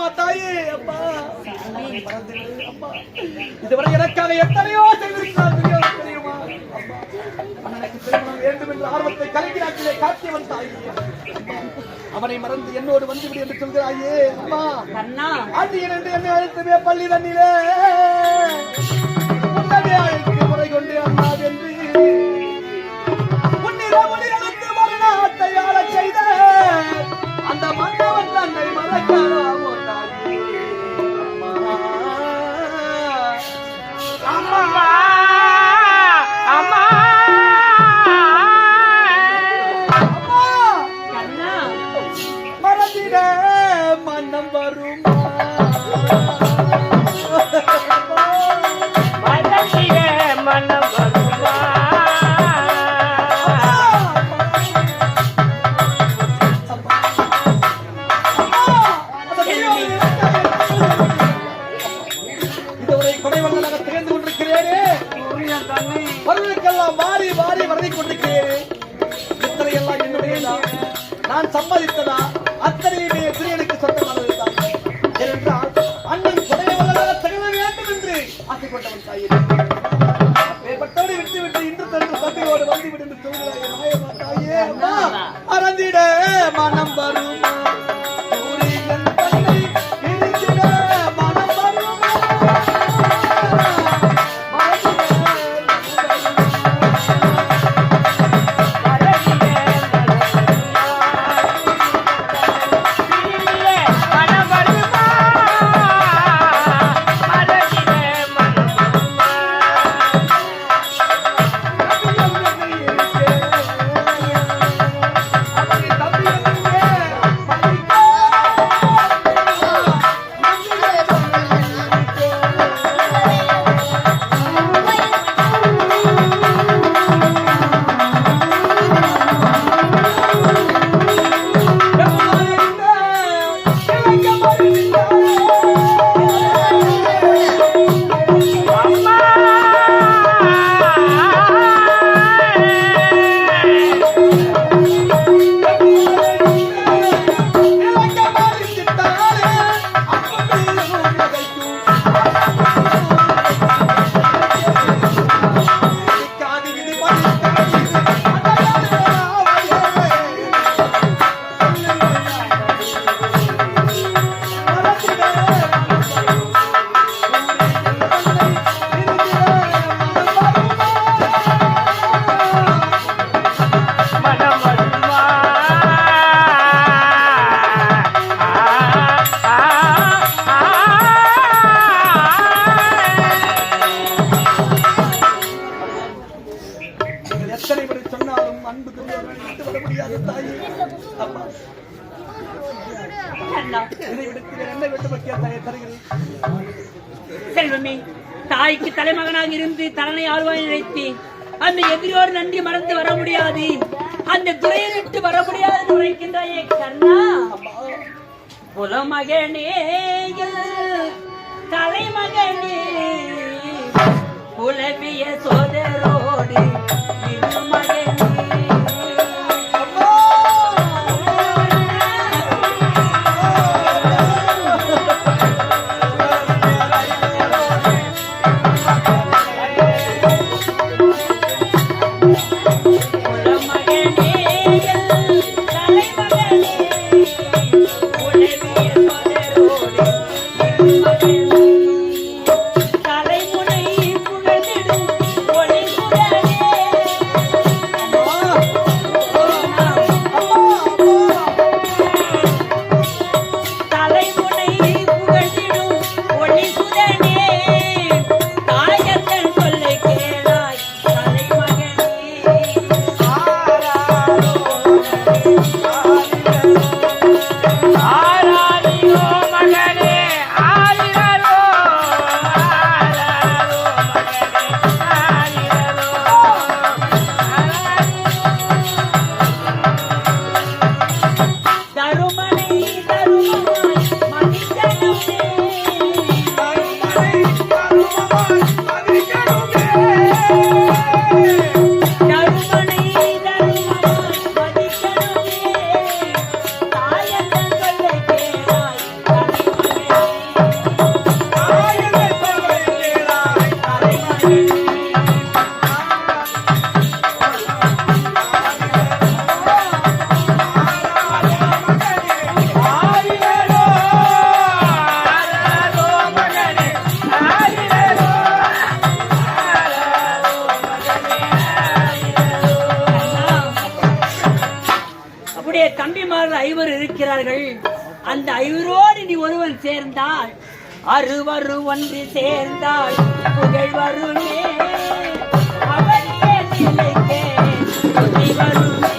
அம்மா தாயே அம்மா. இதுவரை எனக்காக எத்தனையோ செய்திருக்கிறார் தெரியுமா? வேண்டும் என்ற ஆர்வத்தை கலைஞராக்கிலே காட்டியவன் தாயே. அவனை மறந்து என்னோடு வந்துவிடு என்று சொல்கிறாயே அம்மா. கண்ணா. ஆண்டியன் என்று என்னை அழைத்தவே பள்ளி தண்ணிலே. முறை கொண்டு அம்மா வென்று நான் சம்மதித்ததா? அத்தனையுமே பிரியனுக்கு சொந்தமானதுதான். ஏனென்றால் அண்ணன் கொடைவள்ளலாக திகழ வேண்டும் என்று ஆசை கொண்டவன் மேற்பட்டவனை விட்டு விட்டு இன்று தன்று சபையோடு வந்துவிடு என்று தாயே. அம்மா மறந்திட மனம் வருமா? எத்தனை முறை சொன்னாலும் அன்பு துணியவர்கள் விட்டு வர முடியாது தாயே. அப்பா. செல்வமே தாய்க்கு தலைமகனாக இருந்து தலனை ஆழ்வாய் நினைத்து அந்த எதிரியோடு நன்றி மறந்து வர முடியாது. அந்த துறையை விட்டு வர முடியாது உரைக்கின்றாயே கண்ணா. புலமகனே தலைமகனே புலவிய சோதரோடு உயிரோடு நீ ஒருவன் சேர்ந்தால் அறுவரு ஒன்று சேர்ந்தால் புகழ் வருமே அவனியே நிலைக்கே வருமே.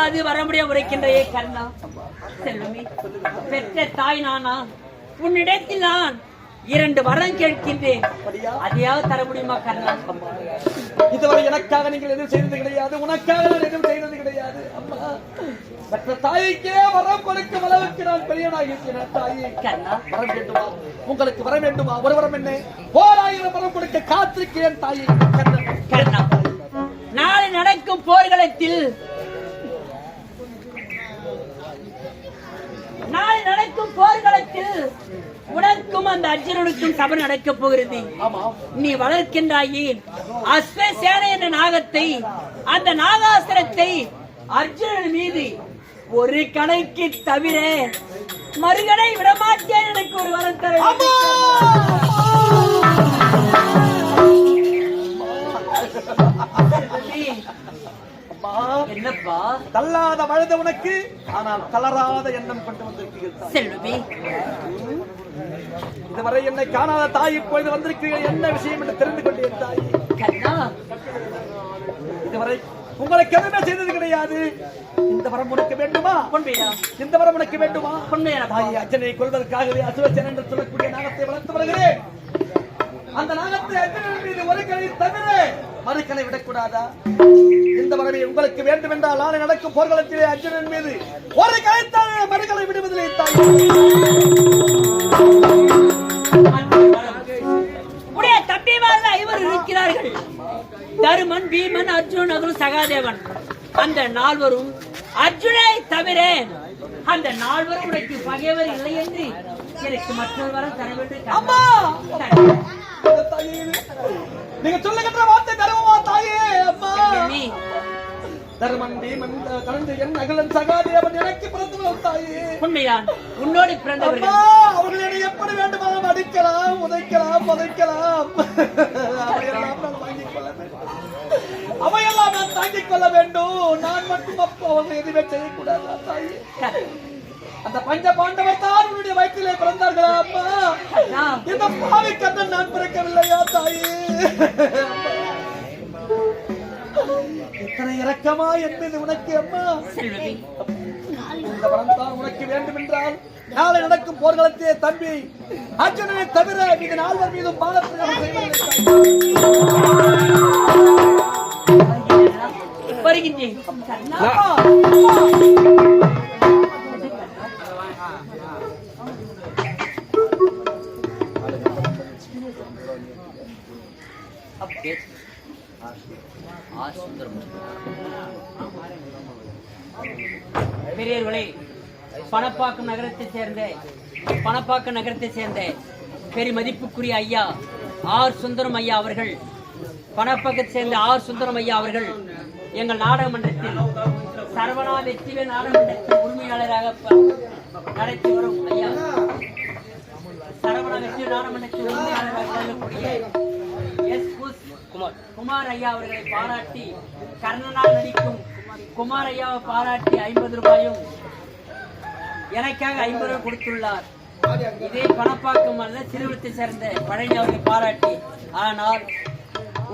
முடியாது வர முடியாது உரைக்கின்ற ஏ கர்ணா. செல்வமே பெற்ற தாய் நானா? உன்னிடத்தில் நான் இரண்டு வரம் கேட்கின்றேன்? அதையாவது தர முடியுமா கர்ணா? இதுவரை எனக்காக நீங்கள் எதுவும் செய்தது கிடையாது உனக்காக நான் எதுவும் செய்தது கிடையாது அம்மா. மற்ற தாய்க்கே வரம் கொடுக்கும் அளவுக்கு நான் பெரியனாகி இருக்கிறேன் தாயே. கர்ணா. வரம் வேண்டுமா? உங்களுக்கு வர வேண்டுமா? ஒரு வரம் என்ன? ஓராயிரம் வரம் கொடுக்க காத்திருக்கிறேன் தாயே. கர்ணா. நாளை நடக்கும் போர்களத்தில் நாளை நடக்கும் போர்களத்தில் உனக்கும் அந்த அர்ஜுனனுக்கும் சபை நடக்கப் போகிறது. நீ வளர்க்கின்றாயே. அஸ்வசேன என்ற நாகத்தை அந்த நாகாசுரத்தை அர்ஜுனன் மீது ஒரு கணக்கு தவிர மறுகடை விடமாட்டேன் எனக்கு ஒரு வரம் தர என்னப்பா? தள்ளாத வயது உனக்கு. ஆனால் தளராத எண்ணம் கொண்டு வந்திருக்கிறீர்கள் செல்வமே இதுவரை என்னை காணாத தாய் இப்பொழுது வந்திருக்கிறீர்கள். என்ன விஷயம் என்று தெரிந்து கொண்டேன் தாய். கண்ணா. இதுவரை உங்களுக்கு எதுவுமே செய்தது கிடையாது. இந்த வரம் உனக்கு வேண்டுமா? உண்மையா? இந்த வரம் உனக்கு வேண்டுமா? உண்மையா தாய் அர்ஜனை கொள்வதற்காகவே அசுவச்சன் என்று சொல்லக்கூடிய நாகத்தை வளர்த்து வருகிறேன். அந்த நாகத்தை அர்ஜுனன் மீது ஒரு கலை தவிர மறுக்கலை விடக்கூடாதா? இந்த மகனை உங்களுக்கு வேண்டும் என்றால் நாளை நடக்கும் போர்க்களத்திலே அர்ஜுனன் மீது ஒரு கலைத்தான மறுகளை விடுவதில்லை தாய். தம்பிமார்கள் ஐவர் இருக்கிறார்கள். தருமன் பீமன் அர்ஜுனன் அவரும் சகாதேவன். அந்த நால்வரும் அர்ஜுனை தவிர அந்த நால்வரும் உனக்கு பகைவர் இல்லை என்று எனக்கு மற்றொரு வரம் தர வேண்டும். அம்மா! நீங்க சொல்லுகின்ற வார்த்தை தருவமா தாயே? அம்மா! நீ தர்மன் பீமன் கலந்து என் அகலன் சகாதேவன் எனக்கு பிறந்தவள் தாயே. உண்மைதான் உன்னோடு அம்மா பிறந்தவர்கள் அவர்கள் என்னை எப்படி வேண்டுமானாலும் அடிக்கலாம் உதைக்கலாம் புதைக்கலாம். அவையெல்லாம் நான் தாங்கிக் கொள்ள வேண்டும். தாங்கிக் கொள்ள வேண்டும். நான் மட்டும் அப்போ அவர்கள் எதுவுமே செய்யக்கூடாதா தாயே. அந்த பஞ்ச பாண்டவர் தான் உன்னுடைய வயிற்றிலே பிறந்தார்களா அம்மா. இந்த பாவி கண்ணன் நான் பிறக்கவில்லையா தாயே? இத்தனை இரக்கமா என்பது உனக்கு அம்மா. இந்த தான் உனக்கு வேண்டும் என்றால் நாளை நடக்கும் போர்க்களத்திலே தம்பி அர்ஜுனனை தவிர மீது நால்வர் மீதும் பாலப்பிரயோகம் செய்வதில்லை வருகின்றேன். பெரியவர்களே பணப்பாக்கம் நகரத்தைச் சேர்ந்த பணப்பாக்கம் நகரத்தைச் சேர்ந்த பெரிய மதிப்புக்குரிய ஐயா ஆர் சுந்தரம் ஐயா அவர்கள் சேர்ந்த ஆர் சுந்தரம் ஐயா அவர்கள் எங்கள் நாடக மன்றத்தில் சரவணா வெற்றிவேல் நாடக மன்றத்தின் உரிமையாளராக நடத்தி வரும் ஐயா. சரவணா வெற்றி நாடக மன்றத்தின் உரிமையாளராக விளங்கக்கூடிய எஸ் குஸ் குமார். குமார் ஐயா அவர்களை பாராட்டி கர்ணனால் நடிக்கும் குமார் ஐயாவை பாராட்டி ஐம்பது ரூபாயும் எனக்காக ஐம்பது ரூபாய் கொடுத்துள்ளார். இதே பணப்பாக்கம் அல்ல திருவிழத்தை சேர்ந்த பழனி அவர்களை பாராட்டி ஆனால்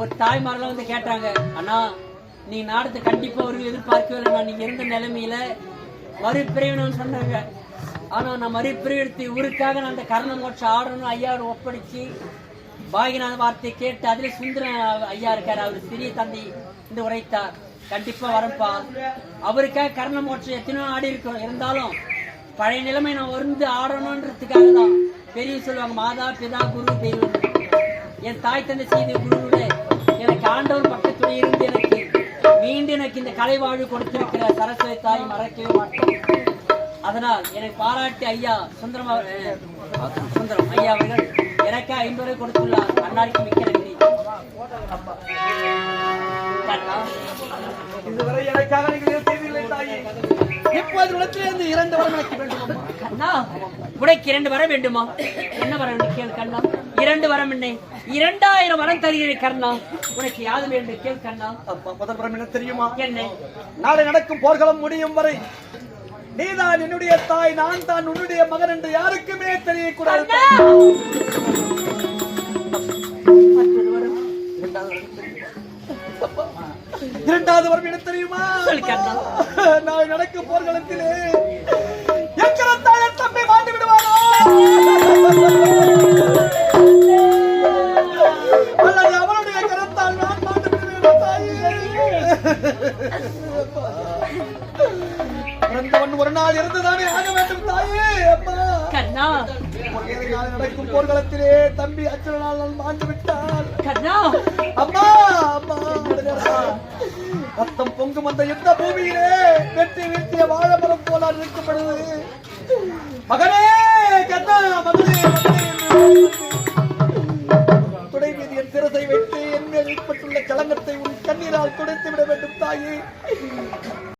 ஒரு தாய்மாரெல்லாம் வந்து கேட்டாங்க அண்ணா நீ நாடத்தை கண்டிப்பா அவர்கள் எதிர்பார்க்கவில்லை நான் நீங்க இருந்த நிலைமையில மறுபிரிவினு சொன்னாங்க. ஆனா நான் மறுபிரிவிடுத்து ஊருக்காக நான் அந்த கர்ண மோட்சம் ஆடணும் ஐயாவை ஒப்படைச்சு பாகிநாத வார்த்தை கேட்டு அதுல சுந்தரன் ஐயா இருக்காரு அவர் சிறிய தந்தை என்று உரைத்தார் கண்டிப்பா வரப்பா. அவருக்காக கர்ண மோட்சம் எத்தனையோ ஆடி இருக்கோம் இருந்தாலும் பழைய நிலைமை நான் வந்து ஆடணுன்றதுக்காக தான் பெரிய சொல்லுவாங்க மாதா பிதா குரு தெய்வம். என் தாய் தந்தை செய்த குருவுடைய மீண்டும் எனக்கு இந்த கலை வாழ்வு கொடுத்திருக்கிற சரஸ்வதி தாய் மறக்கவே மாட்டேன் அதனால் என்னை பாராட்டி ஐயா சுந்தரம் சுந்தரம் ஐயா அவர்கள் எனக்கு ஐம்பது ரூபாய் கொடுத்துள்ளார். அன்னாருக்கு மிக்க நன்றி. இதுவரை எனக்காக நீங்கள் எதுவும் செய்ததில்லை தாயே. இப்போது இடத்திலிருந்து இரண்டு வரம் எனக்கு வேண்டும். அம்மா. கண்ணா உனக்கு இரண்டு வரம் வேண்டுமா? என்ன வரம் வேண்டும் கேள் கண்ணா. இரண்டு வரம் என்ன? இரண்டாயிரம் வரம் தருகிறேன் கண்ணா உனக்கு யாது வேண்டும் கேள் கண்ணா அப்பா முதல் வரம் என்ன தெரியுமா? என்ன? நாளை நடக்கும் போர்க்களம் முடியும் வரை நீதான் என்னுடைய தாய் நான் தான் உன்னுடைய மகன் என்று யாருக்குமே தெரியக்கூடாது. இரண்டாவது வரம் என்ன தெரியுமா. நாளை நடக்கும் போர்க்களத்திலே நடக்கும் போர்க்களத்திலே தம்பி அச்சனால் மாண்டு விட்டால் அம்மா அம்மா ரத்தம் பொங்கும் அந்த யுத்த பூமியிலே வெற்றி வீழ்த்திய வாழைமரம் போல நிற்கப்படுவது மகனே கண்ணா மகனே துணைமீது என் சிறசை வைத்து என் மேல் ஏற்பட்டுள்ள கலங்கத்தை உன் கண்ணீரால் துடைத்து விட வேண்டும் தாயே.